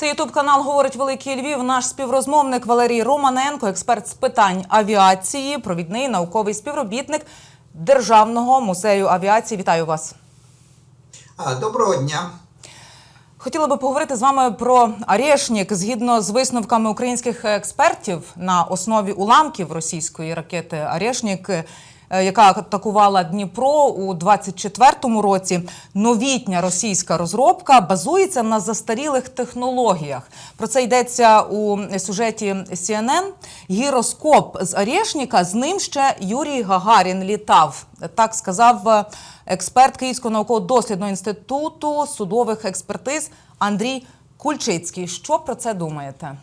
Це Ютуб канал говорить Великий Львів. Наш співрозмовник Валерій Романенко, експерт з питань авіації, провідний науковий співробітник Державного музею авіації. Вітаю вас. Доброго дня. Хотіла би поговорити з вами про Арєшнік. Згідно з висновками українських експертів на основі уламків російської ракети Арєшнік, е, яка атакувала Дніпро у 24-му році. Новітня російська розробка базується на застарілих технологіях. Про це йдеться у сюжеті CNN. Гіроскоп з Арєшніка з ним ще Юрій Гагарін літав. Так сказав е, експерт Київського науково-дослідного інституту судових експертиз Андрій Кульчицький. Що про це думаєте?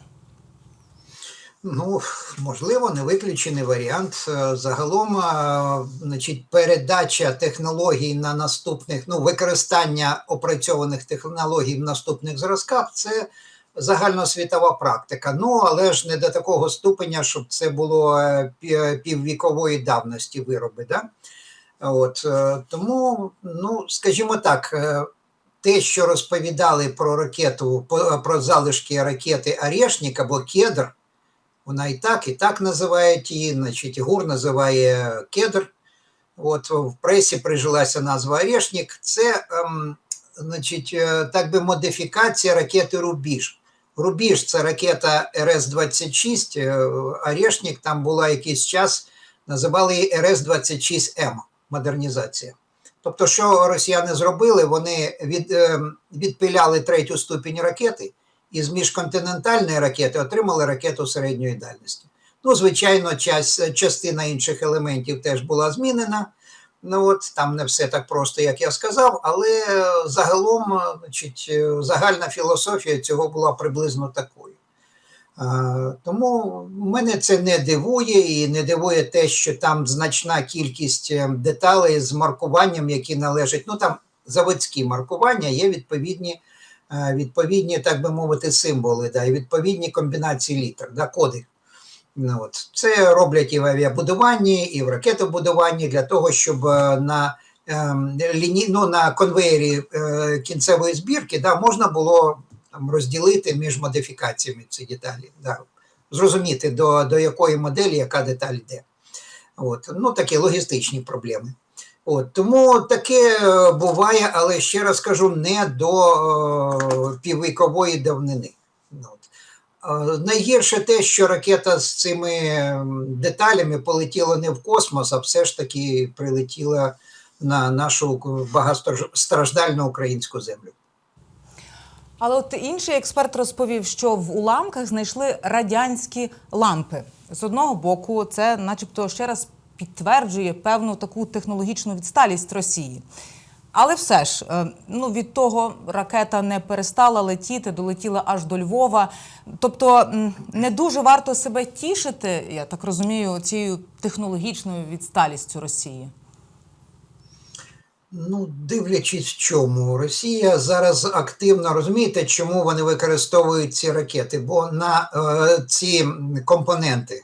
Ну, можливо, не виключений варіант. Е, Загалом, е, значить, передача технологій на наступних, ну, використання опрацьованих технологій в наступних зразках це загальносвітова практика. Ну, але ж не до такого ступеня, щоб це було е, піввікової давності вироби. Да? От, тому, ну, скажімо так, те, що розповідали про ракету, про залишки ракети Орешник або Кедр, вона і так, і так називають її, значить, ГУР називає Кедр. От в пресі прижилася назва Орешник. Це, ем, значить, е, так би модифікація ракети Рубіж. Рубіж це ракета РС-26, е, Орешник там була якийсь час, називали її РС-26М, модернізація. Тобто, що росіяни зробили, вони від, е, відпиляли третю ступінь ракети і з міжконтинентальної ракети отримали ракету середньої дальності. Ну, звичайно, час, частина інших елементів теж була змінена. Ну от там не все так просто, як я сказав, але загалом, значить, загальна філософія цього була приблизно такою. Тому мене це не дивує, і не дивує те, що там значна кількість е, деталей з маркуванням, які належать, ну там заводські маркування, є відповідні, відповідні, так би мовити, символи, да, і відповідні комбінації літер, да, коди. Ну, от. Це роблять і в авіабудуванні, і в ракетобудуванні для того, щоб е, на, ем, ліні... ну, на конвеєрі е, кінцевої збірки да, можна було там, розділити між модифікаціями ці деталі. Да. Зрозуміти, до, до якої моделі яка деталь йде. От. Ну, такі логістичні проблеми. От, тому таке е, буває, але ще раз кажу, не до е, піввікової давнини. От. Найгірше те, що ракета з цими деталями полетіла не в космос, а все ж таки прилетіла на нашу багатостраждальну українську землю. Але от інший експерт розповів, що в уламках знайшли радянські лампи. З одного боку, це, начебто, ще раз підтверджує певну таку технологічну відсталість Росії. Але все ж, е, ну від того ракета не перестала летіти, долетіла аж до Львова. Тобто не дуже варто себе тішити, я так розумію, цією технологічною відсталістю Росії. Ну, дивлячись в чому, Росія зараз активно розумієте, чому вони використовують ці ракети, бо на е, ці компоненти.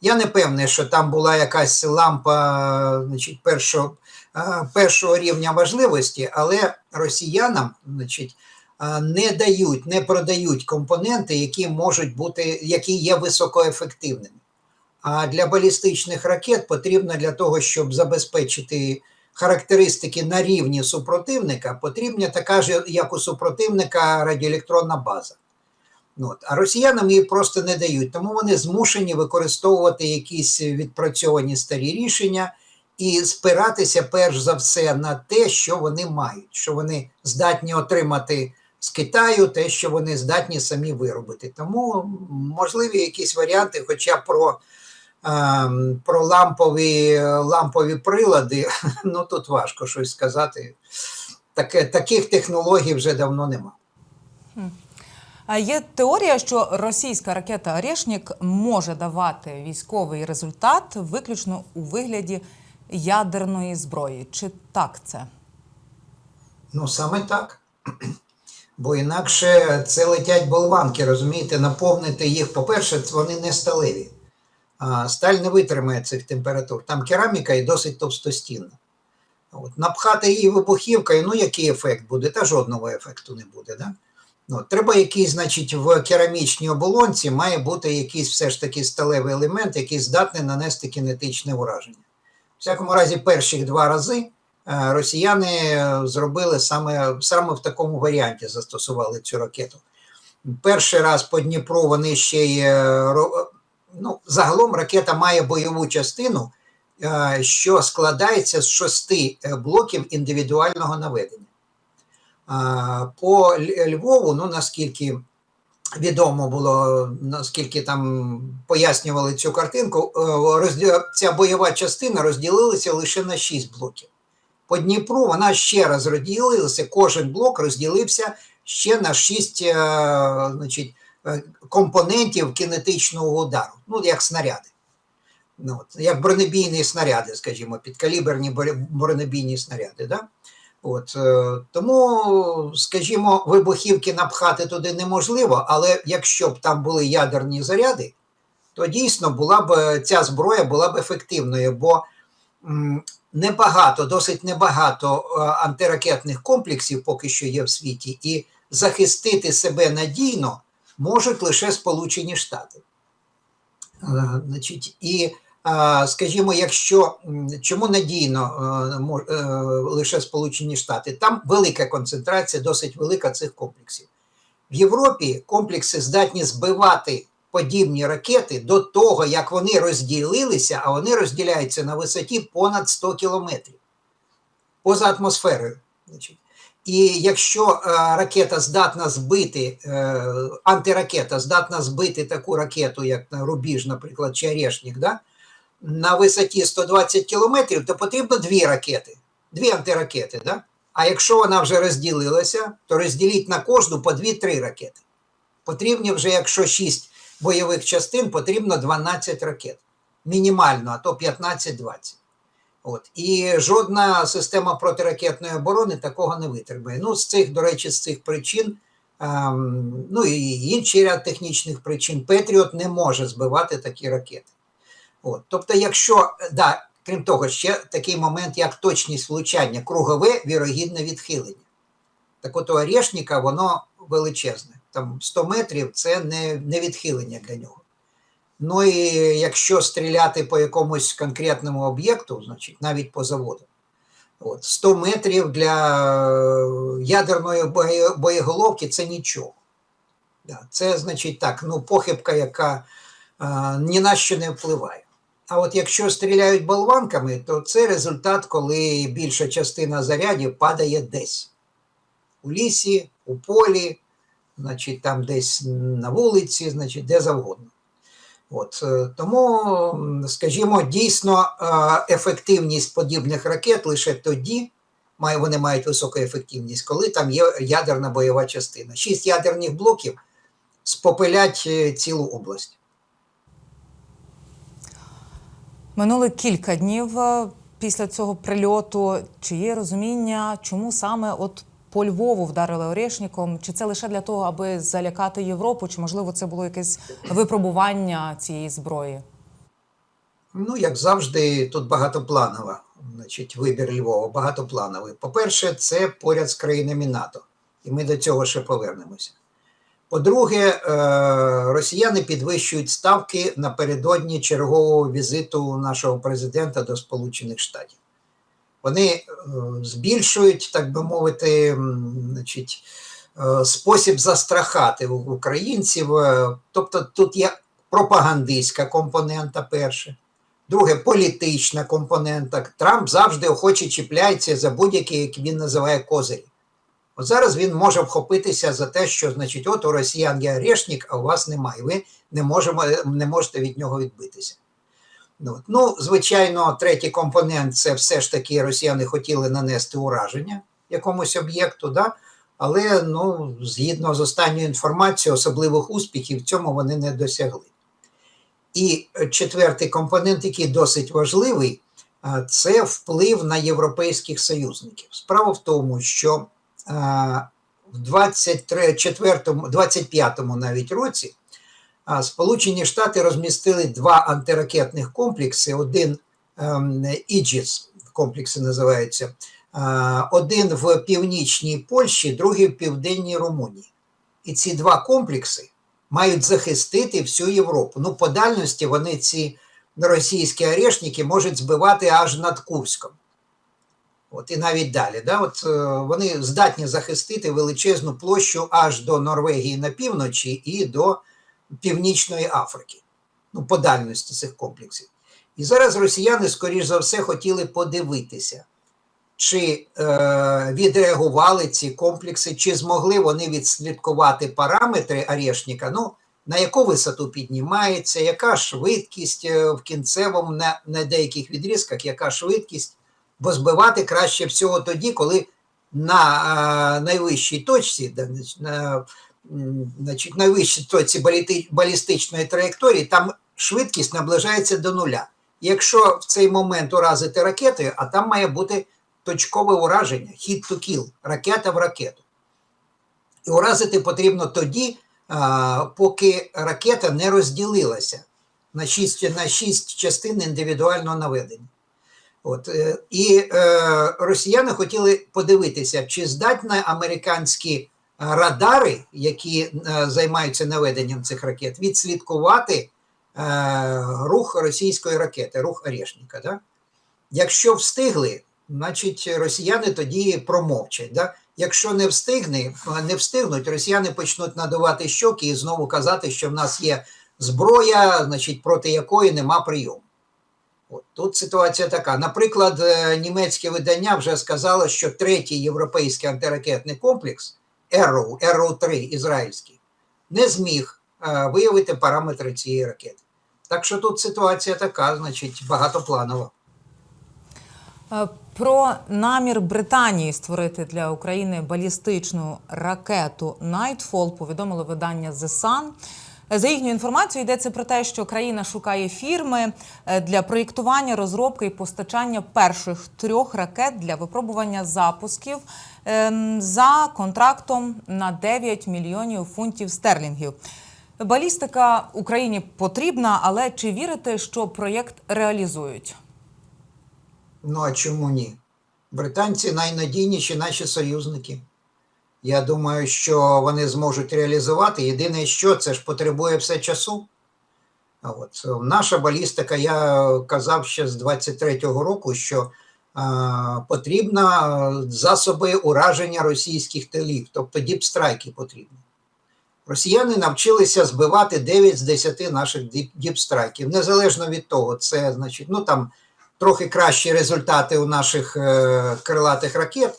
Я не певний, що там була якась лампа значить, першого, е, першого рівня важливості, але росіянам значить, е, не дають, не продають компоненти, які можуть бути, які є високоефективними. А для балістичних ракет потрібно для того, щоб забезпечити характеристики на рівні супротивника, потрібна така ж, як у супротивника, радіоелектронна база. Ну, От. А росіянам її просто не дають, тому вони змушені використовувати якісь відпрацьовані старі рішення і спиратися перш за все на те, що вони мають, що вони здатні отримати з Китаю, те, що вони здатні самі виробити. Тому можливі якісь варіанти, хоча про ем, про лампові, лампові прилади, ну тут важко щось сказати. Таке, таких технологій вже давно нема. Є теорія, що російська ракета Орешнік може давати військовий результат виключно у вигляді ядерної зброї. Чи так це? Ну, саме так. Бо інакше це летять болванки, розумієте, наповнити їх, по-перше, вони не сталеві. Сталь не витримає цих температур. Там кераміка і досить товстостінна. От, напхати її вибухівкою, ну який ефект буде? Та жодного ефекту не буде. Да? Ну, треба якийсь, значить, в керамічній оболонці має бути якийсь все ж таки сталевий елемент, який здатний нанести кінетичне ураження. В всякому разі, перші два рази е, росіяни е, зробили саме, саме в такому варіанті застосували цю ракету. Перший раз по Дніпру вони ще й е, ну, загалом ракета має бойову частину, що складається з шести блоків індивідуального наведення. По Львову, ну наскільки відомо було, наскільки там пояснювали цю картинку, е, ця бойова частина розділилася лише на 6 блоків. По Дніпру вона ще раз розділилася, кожен блок розділився ще на 6 е, значить, е, компонентів кінетичного удару, ну як снаряди. Ну, от, як бронебійні снаряди, скажімо, підкаліберні бронебійні снаряди. Да? От, е, тому, скажімо, вибухівки напхати туди неможливо, але якщо б там були ядерні заряди, то дійсно була б е, ця зброя була б ефективною, бо небагато, досить небагато е, антиракетних комплексів поки що є в світі, і захистити себе надійно можуть лише Сполучені Штати. Значить, і скажімо, якщо чому надійно е, е, лише Сполучені Штати, там велика концентрація, досить велика цих комплексів. В Європі комплекси здатні збивати подібні ракети до того, як вони розділилися, а вони розділяються на висоті понад 100 кілометрів поза атмосферою. І якщо е, ракета здатна збити, антиракета здатна збити таку ракету, як Рубіж, наприклад, чи Орешник, да, на висоті 120 кілометрів, то потрібно дві ракети, дві антиракети. Да? А якщо вона вже розділилася, то розділіть на кожну по 2-3 ракети. Потрібні вже, якщо 6 бойових частин, потрібно 12 ракет. Мінімально, а то 15-20. От. І жодна система протиракетної оборони такого не витримує. Ну, з цих, до речі, з цих причин, ем, ну і інший ряд технічних причин, Петріот не може збивати такі ракети. От. Тобто, якщо, да, крім того, ще такий момент, як точність влучання, кругове вірогідне відхилення. Так от у Орешника воно величезне. Там 100 метрів це не, не відхилення для нього. Ну і якщо стріляти по якомусь конкретному об'єкту, значить навіть по заводу, от, 100 метрів для е, ядерної боєголовки це нічого. Це значить так, ну, похибка, яка е, ні на що не впливає. А от якщо стріляють болванками, то це результат, коли більша частина зарядів падає десь у лісі, у полі, значить, там десь на вулиці, значить, де завгодно. От, е, тому, скажімо, дійсно е, ефективність подібних ракет лише тоді, вони мають високу ефективність, коли там є ядерна бойова частина. Шість ядерних блоків спопилять е, цілу область. Минули кілька днів е, після цього прильоту. Чи є розуміння, чому саме от по Львову вдарили Орешником? Чи це лише для того, аби залякати Європу? Чи можливо це було якесь випробування цієї зброї? Ну, як завжди, тут багатопланова, значить, вибір Львова, багатоплановий. По-перше, це поряд з країнами НАТО, і ми до цього ще повернемося. По-друге, е, росіяни підвищують ставки напередодні чергового візиту нашого президента до Сполучених Штатів. Вони е, збільшують, так би мовити, значить, е, спосіб застрахати українців. Тобто тут є пропагандистська компонента перша. Друге, політична компонента. Трамп завжди охоче чіпляється за будь-які, як він називає, козирі. От зараз він може вхопитися за те, що значить, от у росіян є орешник, а у вас немає. Ви не, можемо, не можете від нього відбитися. Ну, от. ну, звичайно, третій компонент це все ж таки росіяни хотіли нанести ураження якомусь об'єкту, да? але ну, згідно з останньою інформацією, особливих успіхів в цьому вони не досягли. І четвертий компонент, який досить важливий, це вплив на європейських союзників. Справа в тому, що в 24-му, 25-му навіть році Сполучені Штати розмістили два антиракетних комплекси. Один ем, Іджіс комплекси називаються, один в північній Польщі, другий в південній Румунії. І ці два комплекси мають захистити всю Європу. Ну, по дальності вони ці російські орешники можуть збивати аж над Курськом. От і навіть далі. Да? От, е, вони здатні захистити величезну площу аж до Норвегії на півночі і до Північної Африки. Ну, по дальності цих комплексів. І зараз росіяни, скоріш за все, хотіли подивитися, чи е, відреагували ці комплекси, чи змогли вони відслідкувати параметри Орешника, ну, на яку висоту піднімається, яка швидкість е, в кінцевому, на, на деяких відрізках, яка швидкість, бо збивати краще всього тоді, коли на найвищій точці, на, значить, найвищій точці балістичної траєкторії, там швидкість наближається до нуля. Якщо в цей момент уразити ракетою, а там має бути точкове ураження, hit to kill, ракета в ракету. І уразити потрібно тоді, поки ракета не розділилася на шість, на шість частин індивідуального наведення. От, е, і е, росіяни хотіли подивитися, чи здатні американські е, радари, які е, займаються наведенням цих ракет, відслідкувати е, рух російської ракети, рух Орешника. Да? Якщо встигли, значить росіяни тоді промовчать. Да? Якщо не встигне, не встигнуть, росіяни почнуть надувати щоки і знову казати, що в нас є зброя, значить, проти якої нема прийому. От тут ситуація така. Наприклад, е, німецьке видання вже сказало, що третій європейський антиракетний комплекс Arrow, Arrow 3 ізраїльський, не зміг е, виявити параметри цієї ракети. Так що тут ситуація така, значить, багатопланова. Е, Про намір Британії створити для України балістичну ракету Nightfall повідомило видання The Sun. Е, За їхньою інформацією йдеться про те, що країна шукає фірми е, для проєктування, розробки і постачання перших трьох ракет для випробування запусків ем, за контрактом на 9 мільйонів фунтів стерлінгів. Балістика Україні потрібна, але чи вірите, що проєкт реалізують? Ну а чому ні? Британці найнадійніші наші союзники. Я думаю, що вони зможуть реалізувати. Єдине, що це ж потребує все часу. От наша балістика, я казав ще з 23-го року, що а, потрібно засоби ураження російських тилів, тобто діпстрайки потрібні. Росіяни навчилися збивати 9 з 10 наших діпстрайків. Незалежно від того, це значить, ну там трохи кращі результати у наших е, крилатих ракет.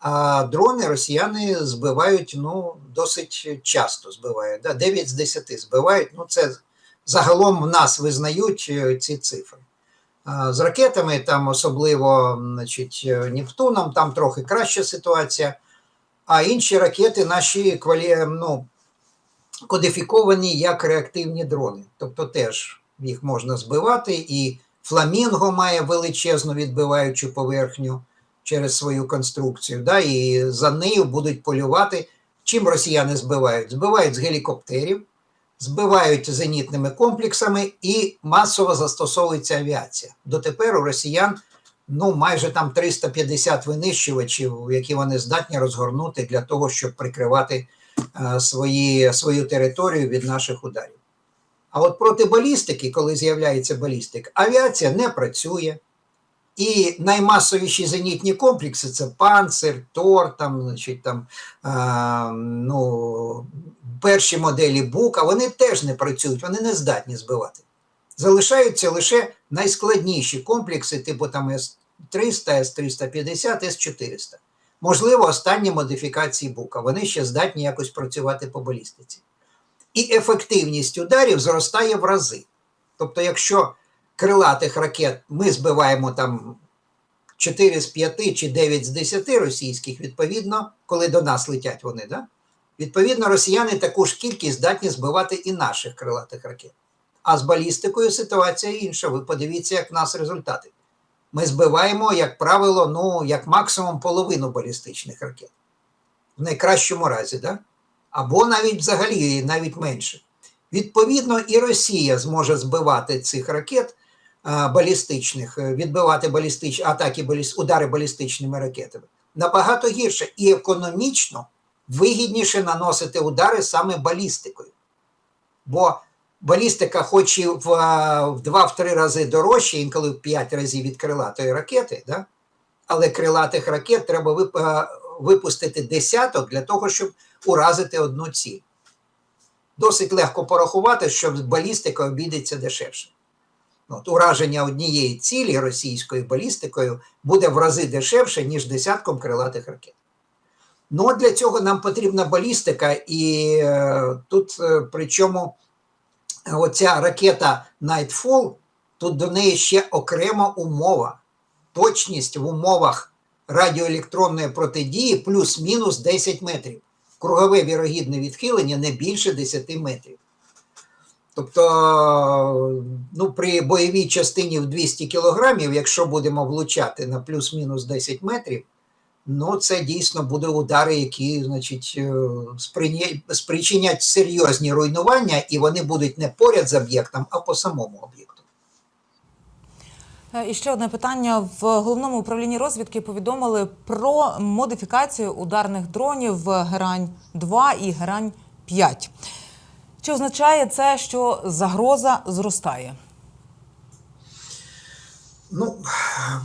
А дрони росіяни збивають ну, досить часто збивають. Да? 9 з 10 збивають. Ну, це загалом в нас визнають е, ці цифри. А з ракетами, там особливо значить, е, Нептуном, там трохи краща ситуація. А інші ракети наші квалі... ну, кодифіковані як реактивні дрони. Тобто теж їх можна збивати, і Фламінго має величезну відбиваючу поверхню через свою конструкцію, да, і за нею будуть полювати. Чим росіяни збивають? Збивають з гелікоптерів, збивають зенітними комплексами і масово застосовується авіація. Дотепер у росіян ну, майже там 350 винищувачів, які вони здатні розгорнути для того, щоб прикривати е, свої, свою територію від наших ударів. А от проти балістики, коли з'являється балістика, авіація не працює. І наймасовіші зенітні комплекси це панцир, Тор, там, значить, там, а, ну, перші моделі Бука, вони теж не працюють, вони не здатні збивати. Залишаються лише найскладніші комплекси, типу там С-300, С-350, С-400. Можливо, останні модифікації Бука. Вони ще здатні якось працювати по балістиці. І ефективність ударів зростає в рази. Тобто, якщо крилатих ракет ми збиваємо там 4 з 5 чи 9 з 10 російських, відповідно, коли до нас летять вони, да? відповідно, росіяни таку ж кількість здатні збивати і наших крилатих ракет. А з балістикою ситуація інша. Ви подивіться, як в нас результати. Ми збиваємо, як правило, ну, як максимум половину балістичних ракет. В найкращому разі, да? або навіть взагалі навіть менше. Відповідно, і Росія зможе збивати цих ракет балістичних, е, відбивати балістичні атаки, баліс, удари балістичними ракетами набагато гірше і економічно вигідніше наносити удари саме балістикою. Бо балістика, хоч і в, е, в 2-3 рази дорожче, інколи в 5 разів від крилатої ракети, да? але крилатих ракет треба вип- е, випустити десяток для того, щоб уразити одну ціль. Досить легко порахувати, що балістика обійдеться дешевше. От, ураження однієї цілі російською балістикою буде в рази дешевше, ніж десятком крилатих ракет. Ну, от для цього нам потрібна балістика, і е, тут е, причому оця ракета Nightfall, тут до неї ще окрема умова. Точність в умовах радіоелектронної протидії плюс-мінус 10 метрів. Кругове вірогідне відхилення не більше 10 метрів. Тобто, ну, при бойовій частині в 200 кілограмів, якщо будемо влучати на плюс-мінус 10 метрів, ну це дійсно будуть удари, які значить, е, спричинять серйозні руйнування, і вони будуть не поряд з об'єктом, а по самому об'єкту. Е, І ще одне питання. В головному управлінні розвідки повідомили про модифікацію ударних дронів Герань 2 і Герань 5. Чи означає це, що загроза зростає? Ну,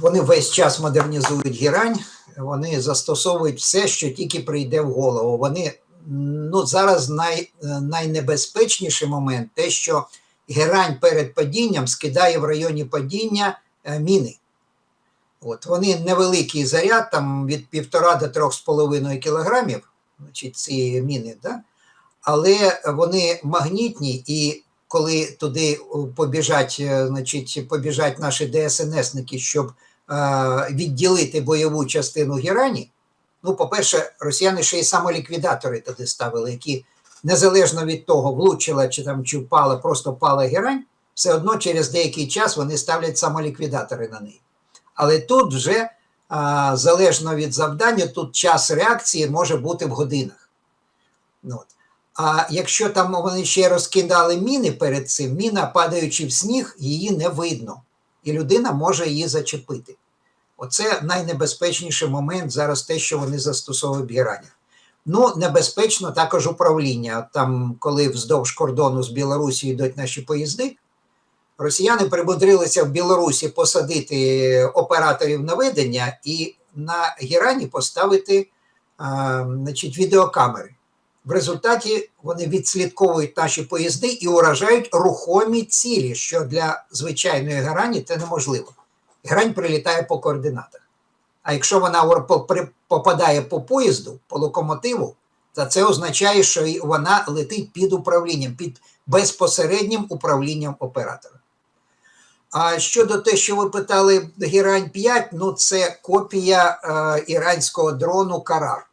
вони весь час модернізують гірань, вони застосовують все, що тільки прийде в голову. Вони ну, зараз най, найнебезпечніший момент те, що герань перед падінням скидає в районі падіння е, міни. От, вони невеликий заряд, там від півтора до трьох з половиною кілограмів, значить, ці міни, да? Але вони магнітні і коли туди побіжать, е, значить, побіжать наші ДСНСники, щоб е, відділити бойову частину Герані, ну, по-перше, росіяни ще й самоліквідатори туди ставили, які незалежно від того, влучила чи там чи впала, просто впала герань, все одно через деякий час вони ставлять самоліквідатори на неї. Але тут вже залежно від завдання, тут час реакції може бути в годинах. Ну, От. А якщо там вони ще розкидали міни перед цим, міна, падаючи в сніг, її не видно, і людина може її зачепити. Оце найнебезпечніший момент зараз те, що вони застосовують в. Ну, небезпечно також управління. Там, коли вздовж кордону з Білорусі йдуть наші поїзди, росіяни прибудрилися в Білорусі посадити операторів наведення і на Гірані поставити а, значить, відеокамери. В результаті вони відслідковують наші поїзди і уражають рухомі цілі, що для звичайної грані це неможливо. Грань прилітає по координатах. А якщо вона попадає по поїзду, по локомотиву, то це означає, що вона летить під управлінням, під безпосереднім управлінням оператора. А щодо те, що ви питали Гірань 5, ну це копія е, іранського дрону Карар.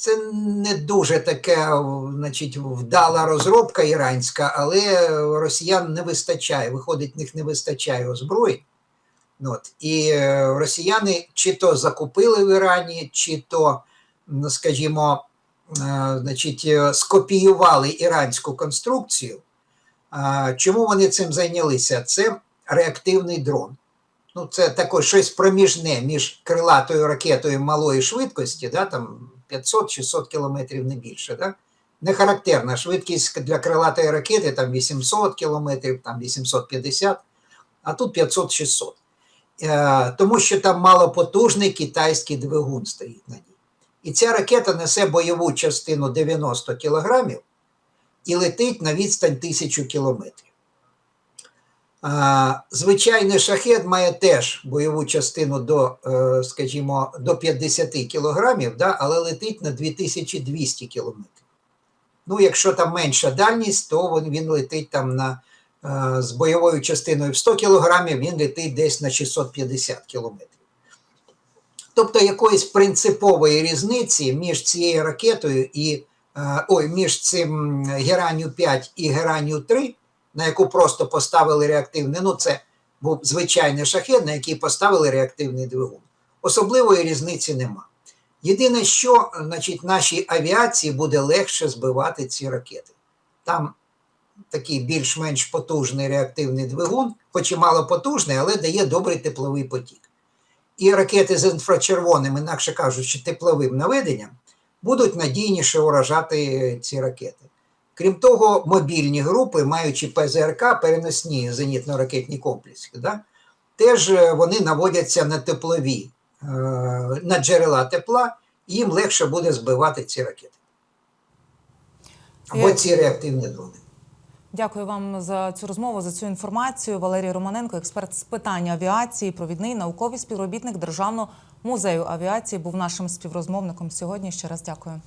Це не дуже таке, значить, вдала розробка іранська, але росіян не вистачає. Виходить, в них не вистачає озброєнь. От. І е, росіяни чи то закупили в Ірані, чи то, ну, скажімо, е, значить, е, скопіювали іранську конструкцію. Чому вони цим зайнялися? Це реактивний дрон. Ну, це таке щось проміжне між крилатою ракетою малої швидкості, да, там 500-600 кілометрів не більше. Да? Не характерна швидкість для крилатої ракети там 800 кілометрів, там 850, а тут 500-600. Е, тому що там малопотужний китайський двигун стоїть на ній. І ця ракета несе бойову частину 90 кілограмів і летить на відстань 1000 кілометрів. Звичайний шахет має теж бойову частину до, е, скажімо, до 50 кілограмів, да, але летить на 2200 кілометрів. Ну, якщо там менша дальність, то він, летить там на, е, з бойовою частиною в 100 кілограмів, він летить десь на 650 кілометрів. Тобто якоїсь принципової різниці між цією ракетою і е, ой, між цим Геранію 5 і Геранію 3 на яку просто поставили реактивний, ну це був звичайний шахет, на який поставили реактивний двигун. Особливої різниці нема. Єдине, що значить, нашій авіації буде легше збивати ці ракети. Там такий більш-менш потужний реактивний двигун, хоч і мало потужний, але дає добрий тепловий потік. І ракети з інфрачервоним, інакше кажучи, тепловим наведенням, будуть надійніше уражати ці ракети. Крім того, мобільні групи, маючи ПЗРК, переносні зенітно-ракетні комплекси, да, теж е, вони наводяться на теплові, е, на джерела тепла, і їм легше буде збивати ці ракети. Або Е, ці реактивні дрони. Дякую вам за цю розмову, за цю інформацію. Валерій Романенко, експерт з питань авіації, провідний науковий співробітник Державного музею авіації, був нашим співрозмовником сьогодні. Ще раз дякую.